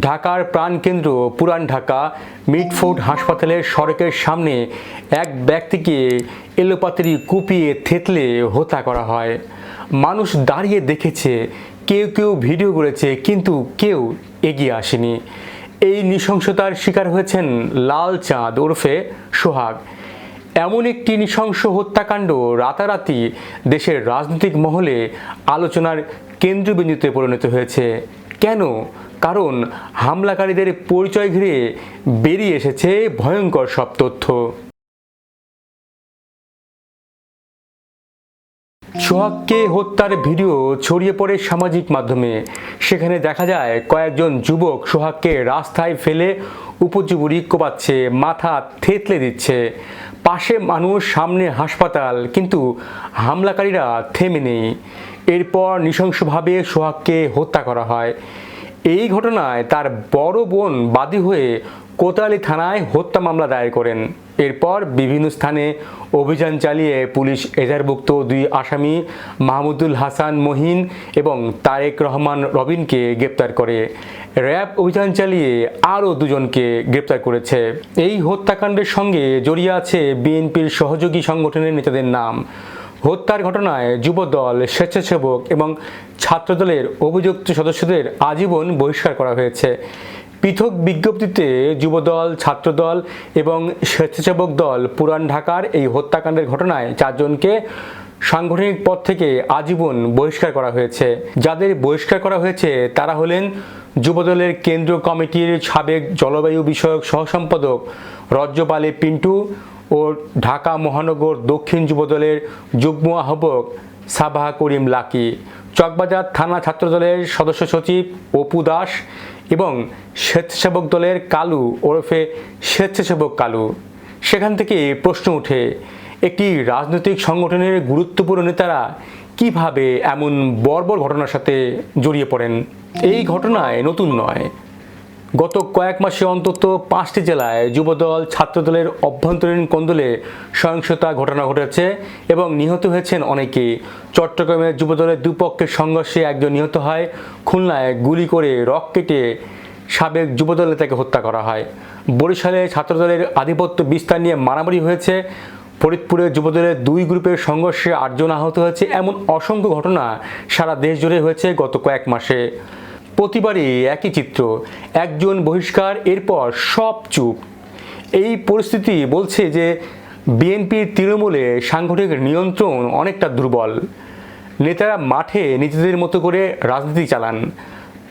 ঢাকার প্রাণকেন্দ্র পুরান ঢাকা মিডফোর্ড হাসপাতালের সড়কের সামনে এক ব্যক্তিকে এলোপাতারি কুপিয়ে থেতলে হত্যা করা হয়। মানুষ দাঁড়িয়ে দেখেছে, কেউ কেউ ভিডিও করেছে, কিন্তু কেউ এগিয়ে আসেনি। এই নৃশংসতার শিকার হয়েছেন লাল চাঁদ ওরফে সোহাগ। এমন একটি নৃশংস হত্যাকাণ্ড রাতারাতি দেশের রাজনৈতিক মহলে আলোচনার কেন্দ্রবিন্দুতে পরিণত হয়েছে। কেন কারণ হামলাকারীদের পরিচয় ঘিরে বেরিয়ে এসেছে ভয়ঙ্কর সব তথ্য। সোহাগকে হত্যার ভিডিও ছড়িয়ে পড়ে সামাজিক মাধ্যমে। সেখানে দেখা যায়, কয়েকজন যুবক সোহাগকে রাস্তায় ফেলে উপজীবনী কোপাচ্ছে, মাথা থেতলে দিচ্ছে। পাশে মানুষ, সামনে হাসপাতাল, কিন্তু হামলাকারীরা থেমে নেই। এরপর নৃশংসভাবে সোহাগকে হত্যা করা হয়। এই ঘটনায় তার বড় বোন বাদী হয়ে কোতালি থানায় হত্যা মামলা দায়ের করেন। এরপর বিভিন্ন স্থানে অভিযান চালিয়ে পুলিশ এজারভুক্ত দুই আসামি মাহমুদুল হাসান মহিন এবং তারেক রহমান রবিনকে গ্রেপ্তার করে। র্যাব অভিযান চালিয়ে আরও দুজনকে গ্রেপ্তার করেছে। এই হত্যাকাণ্ডের সঙ্গে জড়িয়ে আছে বিএনপির সহযোগী সংগঠনের নেতাদের নাম। হত্যার ঘটনায় যুবদল, স্বেচ্ছাসেবক এবং ছাত্রদলের অভিযুক্ত সদস্যদের আজীবন বহিষ্কার করা হয়েছে। পৃথক বিজ্ঞপ্তিতে যুবদল, ছাত্রদল এবং স্বেচ্ছাসেবক দল পুরান ঢাকার এই হত্যাকাণ্ডের ঘটনায় চারজনকে সাংগঠনিক পদ থেকে আজীবন বহিষ্কার করা হয়েছে। যাদের বহিষ্কার করা হয়েছে, তারা হলেন যুবদলের কেন্দ্রীয় কমিটির সাবেক জলবায়ু বিষয়ক সহসম্পাদক রজ্জপালী পিন্টু ও ঢাকা মহানগর দক্ষিণ যুবদলের যুগ্ম আহ্বক সাবাহা করিম লাকি, চকবাজার থানা ছাত্রদলের সদস্য সচিব অপু দাস এবং স্বেচ্ছাসেবক দলের কালু ওরফে স্বেচ্ছাসেবক কালু। সেখান থেকে প্রশ্ন ওঠে একটি রাজনৈতিক সংগঠনের গুরুত্বপূর্ণ নেতারা কীভাবে এমন বর্বর ঘটনার সাথে জড়িয়ে পড়েন? এই ঘটনায় নতুন নয়। গত কয়েক মাসে অন্তত পাঁচটি জেলায় যুবদল, ছাত্রদলের অভ্যন্তরীণ কোন্দলে সহিংসতা ঘটনা ঘটেছে এবং নিহত হয়েছেন অনেকেই। চট্টগ্রামে যুবদলের দুপক্ষের সংঘর্ষে একজন নিহত হয়। খুলনায় গুলি করে রক কেটে সাবেক যুবদল নেতাকে হত্যা করা হয়। বরিশালে ছাত্রদলের আধিপত্য বিস্তার নিয়ে মারামারি হয়েছে। ফরিদপুরে যুবদলের দুই গ্রুপের সংঘর্ষে আটজন আহত হয়েছে। এমন অসংখ্য ঘটনা সারা দেশ জুড়ে হয়েছে গত কয়েক মাসে। প্রতিবারই একই চিত্র, একজন বহিষ্কার, এরপর সব চুপ। এই পরিস্থিতি বলছে যে বিএনপির তৃণমূলে সাংগঠনিক নিয়ন্ত্রণ অনেকটা দুর্বল। নেতারা মাঠে নিজেদের মতো করে রাজনীতি চালান।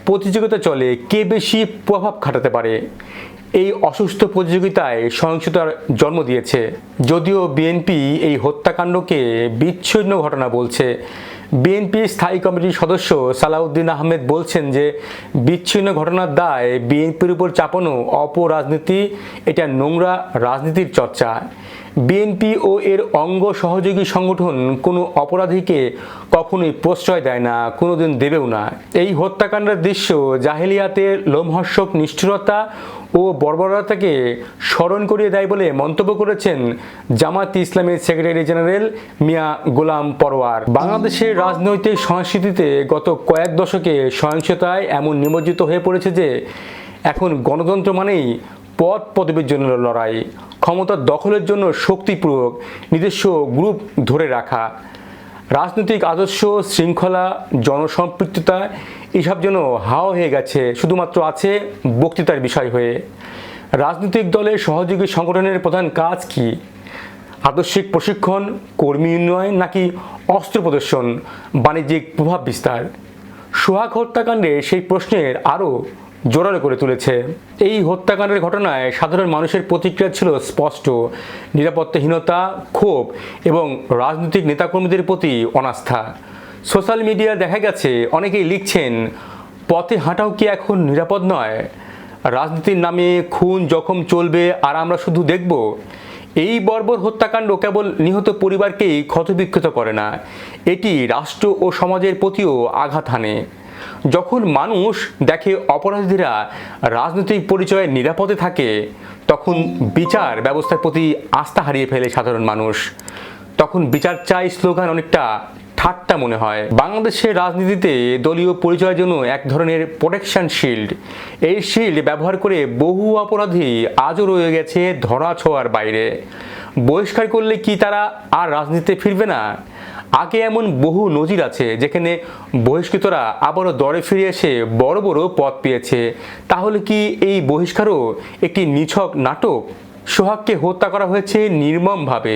প্রতিযোগিতা চলে, কে বেশি প্রভাব খাটাতে পারে? এই অসুস্থ প্রতিযোগিতায় সহিংসতার জন্ম দিয়েছে। যদিও বিএনপি এই হত্যাকাণ্ডকে বিচ্ছিন্ন ঘটনা বলছে। বিএনপি স্থায়ী কমিটির সদস্য সালাউদ্দিন আহমেদ বলছেন যে, বিচ্ছিন্ন ঘটনার দায় বিএনপির উপর চাপানো অপরাজনীতি, এটা নোংরা রাজনীতির চর্চা। বিএনপি ও এর অঙ্গ সহযোগী সংগঠন কোনো অপরাধীকে কখনোই প্রশ্রয় দেয় না, কোনোদিন দেবেও না। এই হত্যাকাণ্ডের দৃশ্য জাহেলিয়াতের লোমহর্ষক নিষ্ঠুরতা ও বর্বরতাকে স্মরণ করিয়ে দেয় বলে মন্তব্য করেছেন জামাত ইসলামের সেক্রেটারি জেনারেল মিয়া গোলাম পরওয়ার বাংলাদেশের রাজনৈতিক সংস্কৃতিতে গত কয়েক দশকে সহিংসতায় এমন নিমজ্জিত হয়ে পড়েছে যে এখন গণতন্ত্র মানেই পদ পদবীর জন্য লড়াই ক্ষমতার দখলের জন্য শক্তি প্রয়োগ, নিজস্ব গ্রুপ ধরে রাখা, রাজনৈতিক আদর্শ শৃঙ্খলা, জনসম্পৃক্ততা এসব যেন হাও হয়ে গেছে, শুধুমাত্র আছে বক্তৃতার বিষয় হয়ে। রাজনৈতিক দলের সহযোগী সংগঠনের প্রধান কাজ কি? আদর্শিক প্রশিক্ষণ, কর্মী উন্নয়ন নাকি অস্ত্র প্রদর্শন? বাণিজ্যিক প্রভাব বিস্তার। সোহাগ হত্যাকাণ্ডে সেই প্রশ্নের আরও জোরালো করে তুলেছে। এই হত্যাকাণ্ডের ঘটনায় সাধারণ মানুষের প্রতিক্রিয়া ছিল স্পষ্ট। নিরাপত্তাহীনতা, ক্ষোভ এবং রাজনৈতিক নেতাকর্মীদের প্রতি অনাস্থা। সোশ্যাল মিডিয়া দেখা গেছে, অনেকেই লিখছেন, পথে হাঁটাও কি এখন নিরাপদ নয়? রাজনীতির নামে খুন, জখম চলবে, আর আমরা শুধু দেখব। এই বর্বর হত্যাকাণ্ড কেবল নিহত পরিবারকেই ক্ষতবিক্ষত করে না, এটি রাষ্ট্র ও সমাজের প্রতিও আঘাত হানে। যখন মানুষ দেখে অপরাধীরা রাজনৈতিক পরিচয়ে নিরাপদে থাকে, তখন বিচার ব্যবস্থার প্রতি আস্থা হারিয়ে ফেলে সাধারণ মানুষ। তখন বিচার চাই স্লোগান অনেকটা ঠাট্টা মনে হয়। বাংলাদেশের রাজনীতিতে দলীয় পরিচয়ের জন্য এক ধরনের প্রোটেকশন শিল্ড এই শিল্ড ব্যবহার করে বহু অপরাধী আজও রয়ে গেছে ধরা ছোঁয়ার বাইরে। বহিষ্কার করলে কি তারা আর রাজনীতিতে ফিরবে না? আগে এমন বহু নজির আছে যেখানে বহিষ্কৃতরা আবারও দরে ফিরে এসে বড় বড় পদ পেয়েছে। তাহলে কি এই বহিষ্কারও একটি নিছক নাটক? সোহাগকে হত্যা করা হয়েছে নির্মমভাবে।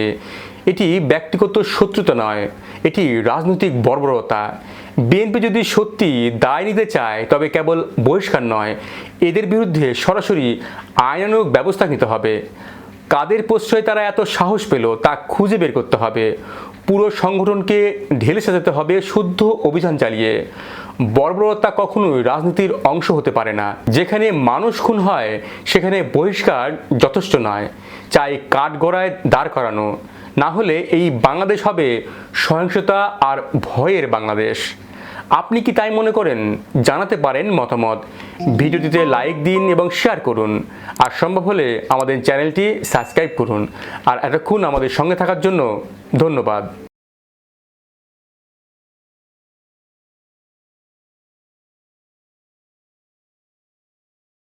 এটি ব্যক্তিগত শত্রুতা নয়। এটি রাজনৈতিক বর্বরতা। বিএনপি যদি সত্যি দায় নিতে চায়, তবে কেবল বহিষ্কার নয়, এদের বিরুদ্ধে সরাসরি আইনানুগ ব্যবস্থা নিতে হবে। কাদের প্রশ্রয়ে তারা এত সাহস পেল, তা খুঁজে বের করতে হবে। পুরো সংগঠনকে ঢেলে সাজাতে হবে শুদ্ধ অভিযান চালিয়ে। বর্বরতা কখনোই রাজনীতির অংশ হতে পারে না। যেখানে মানুষ খুন হয়, সেখানে বহিষ্কার যথেষ্ট নয়। চাই কাঠগড়ায় দাঁড় করানো। না হলে এই বাংলাদেশ হবে সহিংসতা আর ভয়ের বাংলাদেশ। আপনি কি তাই মনে করেন? জানাতে পারেন মতামত। ভিডিওটিতে লাইক দিন এবং শেয়ার করুন। আর সম্ভব হলে আমাদের চ্যানেলটি সাবস্ক্রাইব করুন। আর এতক্ষণ আমাদের সঙ্গে থাকার জন্য ধন্যবাদ।